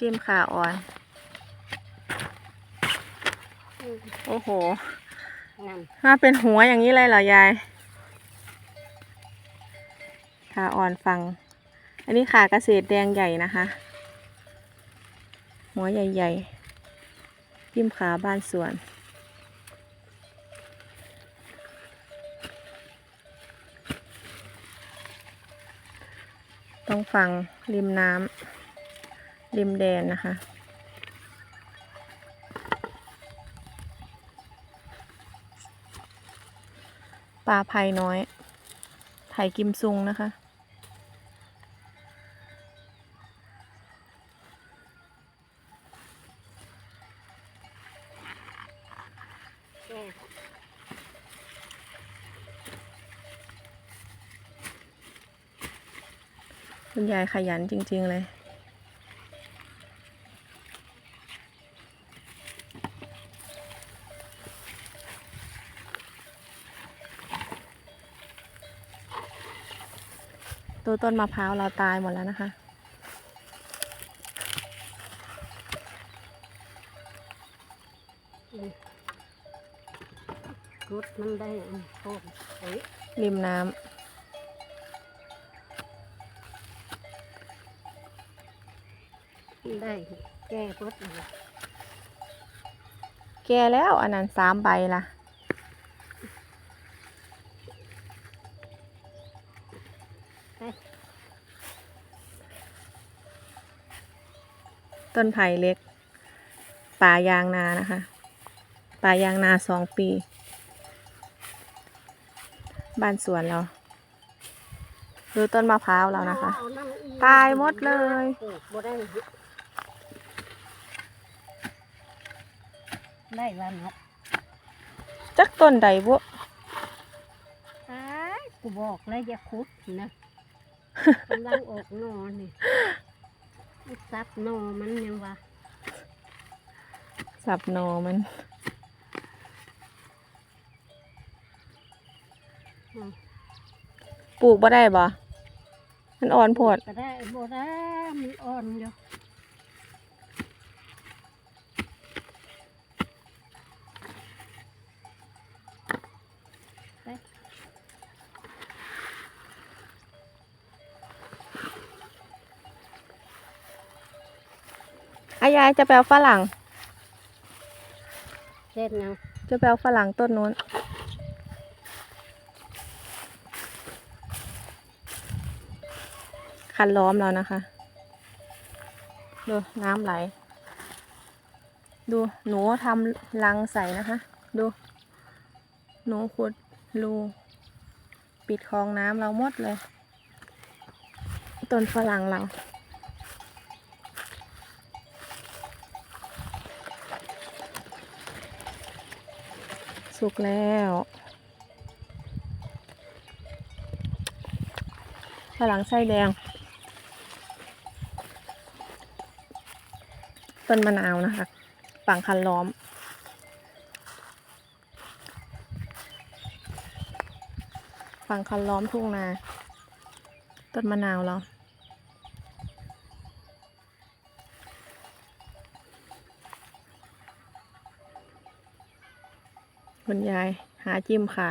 จิ้มขาอ่อนอืมโอ้โหนั่นมาเป็นหัวอย่างนี้เลยเหรอยาย ขาอ่อนฟัง อันนี้ขาเกษตรแดงใหญ่นะคะ หัวใหญ่ๆจิ้มขาบ้านสวนต้องฟังริมน้ำ ริมแดนนะคะ ปลาไผ่น้อยไผ่กิมซุงนะคะแก่คุณยายขยันจริง ๆ เลย ตัวต้นมะพร้าวเราตายหมดแล้วนะคะ รถมันได้อันโคตรเอ้ยริมน้มันได้ แก่รถเลยำแก่แล้วอันนั้นสามใบละ ต้นไผ่เล็ก ป่ายางนานะคะ ป่ายางนาสองปี บ้านสวนเรา ดูต้นมะพร้าวเรานะคะเอน้ำอีตายหมดเลยปลูกบ่ได้ได้วันเนาะจักต้นใดบุตายกูบอกแล้วอย่าคุดนะกำลังออกหนอนี่ ซับหนอมันยังวะสับหนอมันอืมปลูกบ่ได้บ่มันอ่อนโพดก็ได้บ่ได้มันอ่อนอยู่ อายายจะแปลฝรั่งเช่นยังจะแปลฝรั่งต้นนู้น คันล้อมแล้วนะคะ ดูน้ำไหล ดูหนูทำรังใส่นะคะ ดู หนูขุดรูปิดคลองน้ำเราหมดเลย ต้นฝรั่งเรา สุกแล้วฝรั่งไส้แดง ต้นมะนาวนะคะฝั่งคันล้อม ฝั่งคันล้อมทุ่งนา ต้นมะนาวเรา คุณยาย หาจิ้มขา